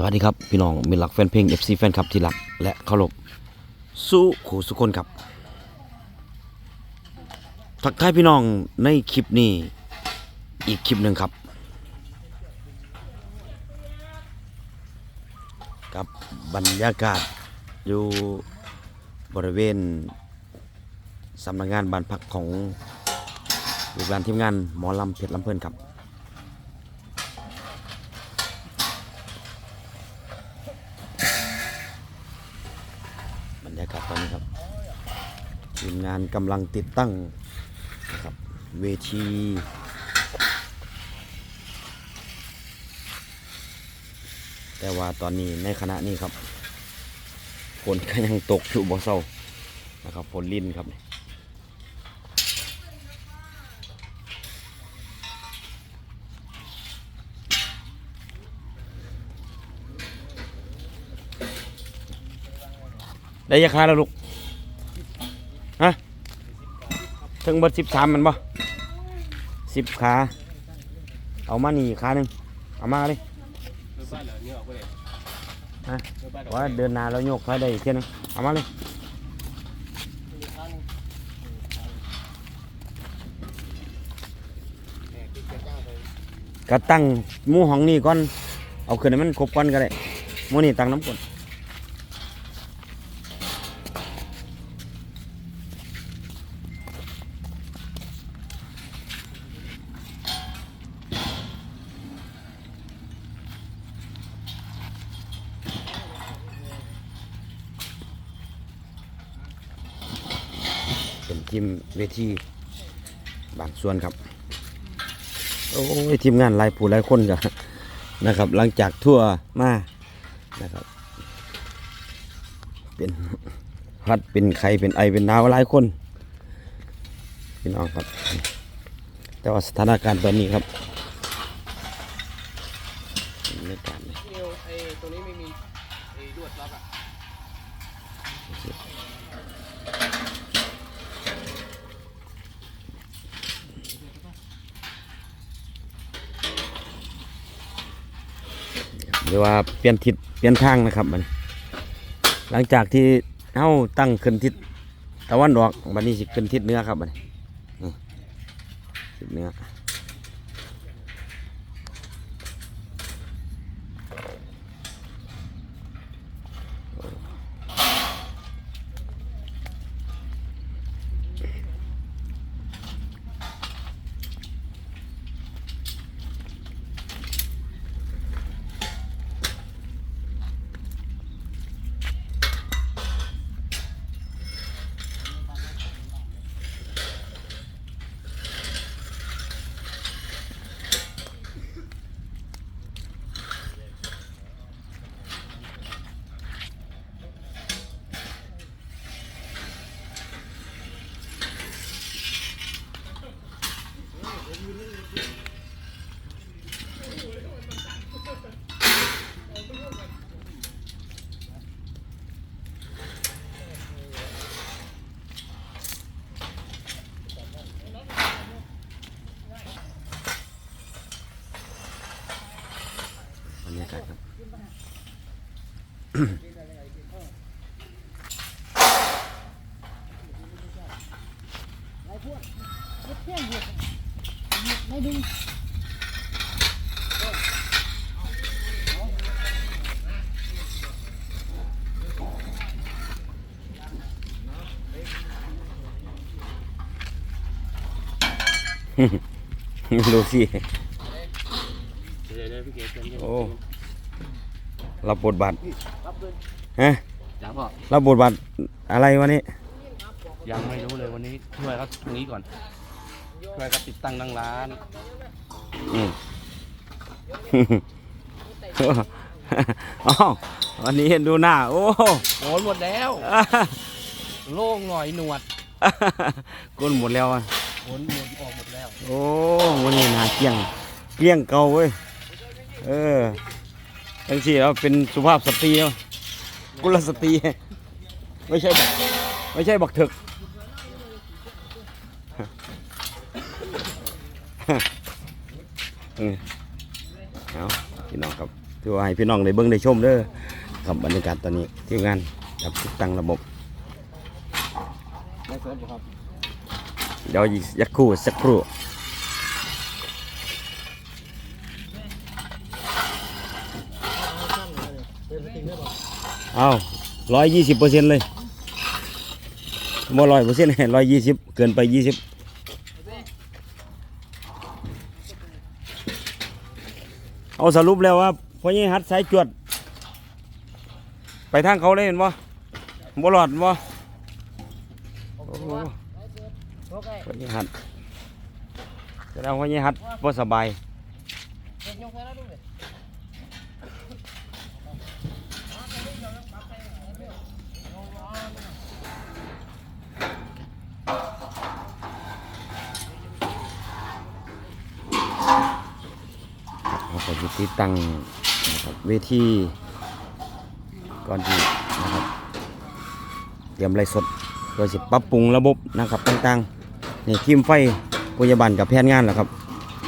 สวัสดีครับ พี่น้องมิตรรักแฟนเพลง FC แฟนคลับที่รัก และเคารพสู้ขู่สุคนครับ ทักทายพี่น้องในคลิปนี้ อีกคลิปหนึ่งครับ กับบรรยากาศอยู่บริเวณสำนักงานบ้านพักของลูกหลานทีมงานหมอลำเพชรลำเพลินครับรรยากาศตอนนี้ครับทีม งานกำลังติดตั้งนะครับเวทีแต่ว่าตอนนี้ในขณะนี้ครับฝนก็ยังตกอยู่บ่เศร้านะครับฝนลิ่นครับได้ยาคาแล้วลูก ฮะ ถึงเบิดสิบสามมันบ่สิบขา เอามาหนีขาหนึ่งเอามาเลยฮะว่าเดินหนาแล้วโยกค่อยได้อีกเทียหนึงเอามาเลยก็ตั้งมู่ห้องนี้ก่อน เอาขึ้นให้มันครบก่อนก็ได้มู่นี่ตั้งน้ำก่อน เป็น ทีมเวทีบางส่วนครับ โอ้ยทีมงานหลายผู้หลายคนกันนะครับ หลังจากทั่วมานะครับ เป็นฮัดเป็นไข้เป็นไอเป็นหนาวหลายคนพี่น้องครับ แต่ว่าสถานการณ์ตอนนี้ครับบรรยากาศนี่เอวไอ้ตัวนี้ไม่มีไอ้ลวดล็อกอะ หรือว่าเปลี่ยนทิศเปลี่ยนทางนะครับมันหลังจากที่เฮาตั้งขึ้นทิศตะวันออกบันนี้สิขึ้นทิศเหนือครับบันี้นี่ทิศเนือ you leave. ดูสิเดี๋ยวเดี๋ยวพี่เก๋เชิญโอ้รับบทบาทฮะจ้าพ่อรับบทบาทอะไรวะนี่ยังไม่รู้เลยวันนี้ช่วยเขาตรงนี้ก่อน ช่วยเขาติดตั้งนั่งร้าน อืมอ๋อวันนี้เห็นดูหน้า โอ้โอนหมดแล้ว โล่งหน่อยหนวดก้นหมดแล้วอะโอนหมดออกหมดแล้ว โอ้วันนี้หนาเกลี้ยง เกลี้ยงเก่าเว้ย เออจังสี่เราเป็นสุภาพสตรีเนาะกุลสตรี ไม่ใช่บักไม่ใช่บักถึก เออเอาพี่น้องครับถือว่าให้พี่น้องได้เบิ่งได้ชมเด้อครับบรรยากาศตอนนี้ที่งานกับติดตั้งระบบได้สดบ่ครับเดี๋ยวอีกสักครู่สักครู่เป็นสติงได้บ่เอาร้อยยี่สิบเปอร์เซ็นต์เลยบ่ร้อยเปอร์เซ็นต์ร้อยยี่สิบเกินไปยี่สิบ เอาสรุปแล้วว่าพ่อยี่หัดสายจวด ไปทางเขาเลยเห็นบ่บ่หลอดบ่โอ้โหโอเคพ่อยี่หัดแสดงว่าพ่อยี่หัดบ่สบาย เป็นยกใส่แล้วดูดิ เราก็จะ ติดตั้งนะครับเวทีก่อนที่นะครับเตรียมไรสดโดยสิปรับปรุงระบบนะครับต่างๆนี่ทีมไฟพยาบาลกับแพทย์งานแหละครับ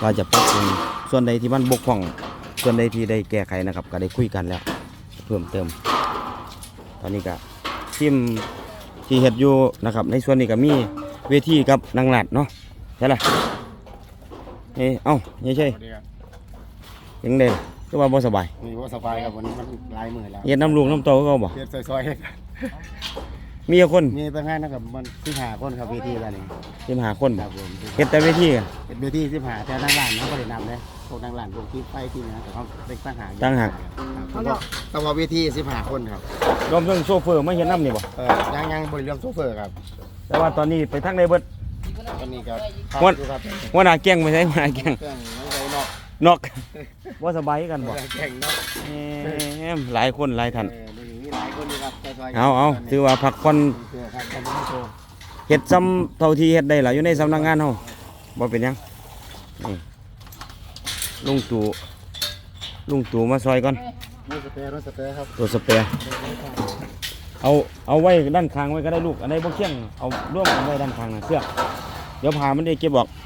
เราจะปรับปรุงส่วนใดที่มันบกพร่อง ส่วนใดที่ได้แก้ไขนะครับ ก็ได้คุยกันแล้วเพิ่มเติม ตอนนี้ก็ทีมที่เฮ็ดอยู่นะครับ ในส่วนนี้ก็มีเวทีกับนางหลัดเนาะใช่ละนี่เอ้านี่ใช่ ยังเด่นก็ว่าบ่สบายนี่ว่าสบายครับวันนี้มันลายมือแล้วเฮ็ดน้ำลูกน้ำโตก็บ่เฮ็ดซอยๆให้กันมีกี่คนมีตั้งงานนะครับมันที่หาคนครับเวทีอะไรนี่สิบห้าคนคบ่รับผมเฮ็ดแต่เวทีอะเป็นเวทีที่หาแต่นั่งร้านเขาก็ได้นำเลยพวกนั่งร้านพวกที่ไฟที่นะแต่เขาเป็นตั้งหากตั้งหากครับแต่ว่าเวทีสิบหาคนครับรวมถึงโซเฟอร์มาเฮ็ดน้ำนี่บ่เออยังยังบริเรื่องโซเฟอร์ครับ แต่ว่าตอนนี้ไปทางใดเบิดตอนนี้ก็วันอยู่ครับหัวหน้าแก๊งไปใช่หัวหน้าแก๊งเครื่อง น้องใจเนาะนอกบ่สบายคือกันบ่แข่งเนาะแหมหลายคนหลายท่านเออมีหลายคนอยู่ครับซอยๆเอาเอาถือว่าพักผ่อนเออครับท่านผู้ชมเฮ็ดซ้ำเท่าที่เฮ็ดได้ล่ะอยู่ในสำนักงานเฮาบ่เป็นหยังนี่ลุงตู่ลุงตู่มาซอยก่อนรถสเปรย์รถสเปรย์ครับตัวสเปรย์เอาเอาไว้ด้านข้างไว้ก็ได้ลูกอันใดบ่เคียงเอาร่วมกันไว้ด้านข้างน่ะเสื้อกเดี๋ยวพามันได้เก็บออกส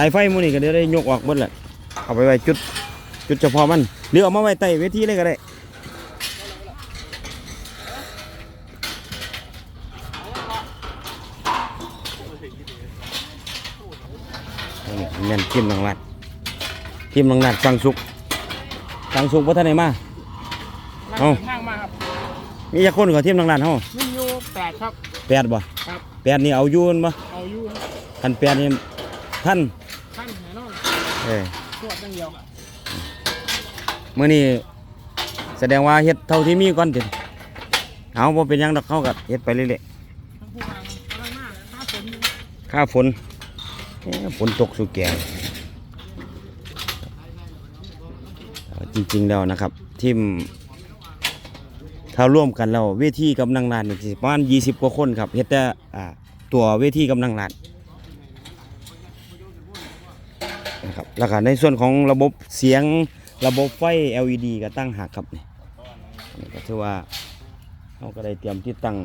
ายไฟหมื้นี้ก็เดี๋ยวได้ยกออกหมดแหละเอาไปไว้จุดจุดเฉพาะมันหรือเอามาไว้ใต้เวทีเลยก็ได้นี่แม่นทีมนางรัดทีมนางรัดฟังสุกฟังสุกบ่ทันได้มาเอ้าข้างมาครับมีจักคนขอทีมนางรัดเฮามีอยู่แปดครับแปดบ่ครับแปดนี่เอาอยู่แม่นบ่เอาอยู่ครับคันแปดนี่ท่านขั้นแน่นอน เออตรวจอย่างเดียวมื้อนี้แสดงว่าเฮ็ดเท่าที่มีก่อนติเอาบ่เป็นหยังดอกเขาก็เฮ็ดไปเรื่อยทั้งผู้วางอะไรมากถ้าฝนๆค่าฝนเอ๊ะฝนตกสุแก่เอ่อจริงๆแล้วนะครับ ทีมถ้าร่วมกันแล้วเวทีกับนางลานนี่สิประมาณ20 กว่าคนครับเฮ็ดแต่อ่าตัวเวทีกับนางลานนะครับ แล้วก็ในส่วนของระบบเสียงระบบไฟ LED ก็ตั้งหักครับนี่นี่ก็ถือว่าเราก็ได้เตรียมที่ตั้ง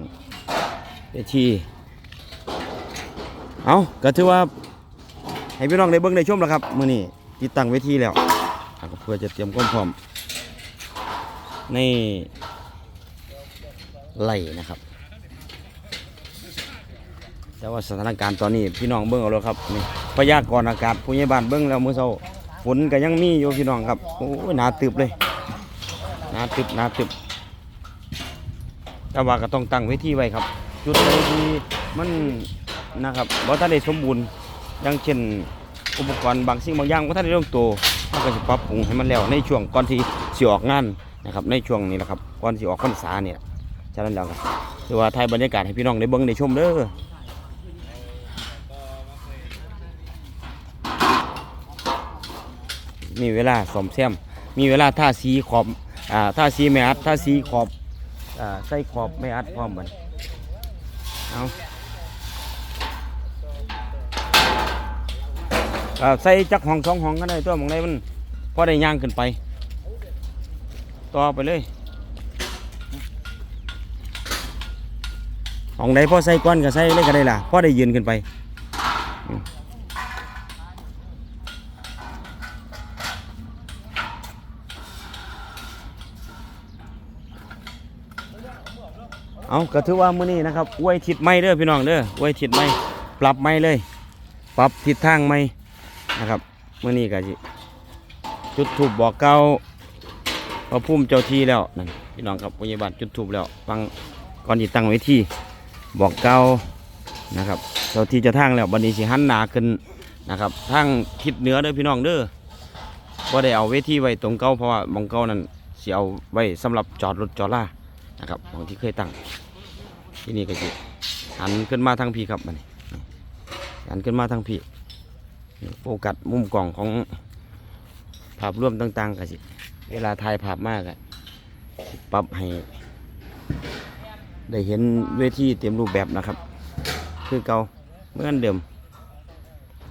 เวทีเอาก็ถือว่าให้พี่น้องได้เบิ่งได้ชมแล้วครับมื้อนี้ติดตั้งเวทีแล้วแล้วเพื่อจะเตรียมความพร้อมในไหลนะครับ แต่ว่าสถานการณ์ตอนนี้พี่น้องเบิ่งเอาแล้วครับนี่พยากรณ์อากาศผู้ใหญ่บ้านเบิ่งแล้วมื้อเช้าฝนก็ยังมีอยู่พี่น้องครับโอ้ยหนาตึบเลยหนาตึบหนาตึบแต่ว่าก็ต้องตั้งเวทีไว้ครับ จุดใดที่มันนะครับบ่ทันได้สมบูรณ์อย่างเช่นอุปกรณ์บางสิ่งบางอย่างว่ท่านได้ลงตัวเราก็จะปรับปรุงให้มันแล้วในช่วงก่อนที่สิออกงานนะครับในช่วงนี้แหละครับก่อนสิออกพรรษาเนี่ยฉะนั้นแล้วก็คือว่าถ่ายบรรยากาศให้พี่น้องได้เบิ่งได้ชมเด้อ มีเวลาซ่อมแซมมีเวลาท่าสีขอบอ่าท่าสีไม่อัดท่าสีขอบอ่าใส่ขอบไม่อัดพร้อมกันเอาใส่จักห้องสองห้องก็ได้ตัวหมองใดมันพอได้ย่างขึ้นไป ต่อไปเลยห้องใดพอใส่ก้อนก็ใส่เลยก็ได้ล่ะพอได้ยืนขึ้นไป เอาก็ถือว่ามื้อนี้นะครับอวยทิศใหม่เด้อพี่น้องเด้ออวยทิศใหม่ปรับใหม่เลย ปรับทิศทางใหม่นะครับมื้อนี้ก็สิจุดถูกบอกเก่าพระพุ่มเจ้าที่แล้วนั่นพี่น้องครับพยาบาลจุดถูกแล้วฟังก่อนที่ตั้งไว้ที่บอกเก่านะครับเจ้าที่จะทางแล้วบัดนี้สิหันหนาขึ้นนะครับทางทิศเหนือเด้อพี่น้องเด้อบ่ได้เอาเวทีไว้ตรงเก่าเพราะว่าหมองเก่านั้นสิเอาไว้สำหรับจอดรถจอดล่า นะครับหมองที่เคยตั้ง ที่นี่ก็สิหันขึ้นมาทางพี่ครับบันี้หันขึ้นมาทางพี่โฟกัสมุมกล้องของภาพร่วมต่างๆก็สิ เวลาถ่ายภาพมากอะปรับให้ ได้เห็นเวทีเต็มรูปแบบนะครับ คือเก่าเมื่อนเดิม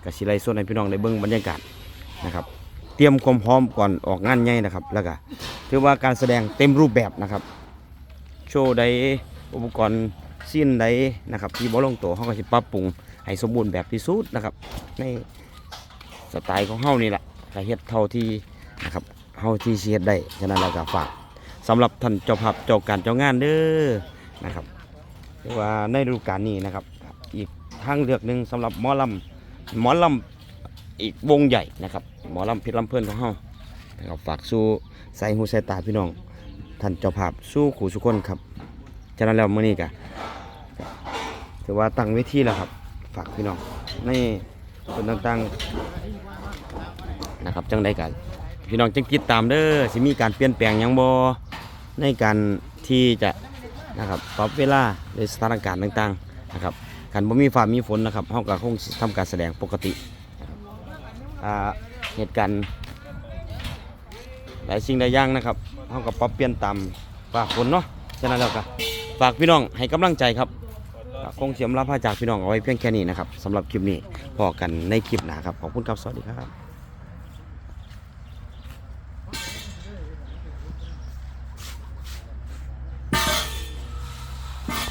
กับสิไลส่วนให้พี่น้องได้เบิ่งบรรยากาศนะครับ เตรียมความพร้อมก่อนออกงานใหญ่นะครับ แล้วก็ถือว่าการแสดงเต็มรูปแบบนะครับ โชว์ใดอุปกรณ์สิ้นใดนะครับ ที่บ่ลงตัวเขาก็สิปรับปรุงให้สมบูรณ์แบบที่สุดนะครับ ในสไตล์ของเฮานี่แหละก็เฮ็ดเท่าที่นะครับเฮาที่เฮ็ดได้ฉะนั้นเราก็ฝากสำหรับท่านเจ้าภาพเจ้าการเจ้างานเด้อนะครับเรียกว่าในฤดูกาลนี้นะครับ อีกทางเลือกหนึ่งสำหรับหมอลำหมอลำอีกวงใหญ่นะครับหมอลำเพชรลำเพลินของเฮานะครับฝากสู้ใส่หูใส่ตาพี่น้อง ท่านเจ้าภาพสู้ขู่สุกคนครับฉะนั้นแล้วเมื้อนี้ก็ถือว่าตั้งเวทีแล้วครับ ฝากพี่น้องในส่วนต่างๆนะครับจังใดกันพี่น้องจังติดตามเด้อสิมีการเปลี่ยนแปลงยังบ่ในการที่จะนะครับปรับเวลาในสถานการณ์ต่างๆนะครับขันบ่มีฟ้ามีฝนนะครับเฮาก็คงสิทำการแสดงปกติอ่าเหตุการณ์ หลายสิ่งหลายอย่างนะครับเฮากับปรับเปลี่ยนตามฝากฝนเนาะฉะนั้นแล้วก็ฝากพี่น้องให้กำลังใจครับคงเสียมลาพาจากพี่น้องเอาไว้เพียงแค่นี้นะครับสำหรับคลิปนี้พอกันในคลิปหน้าครับขอบคุณครับสวัสดีครับ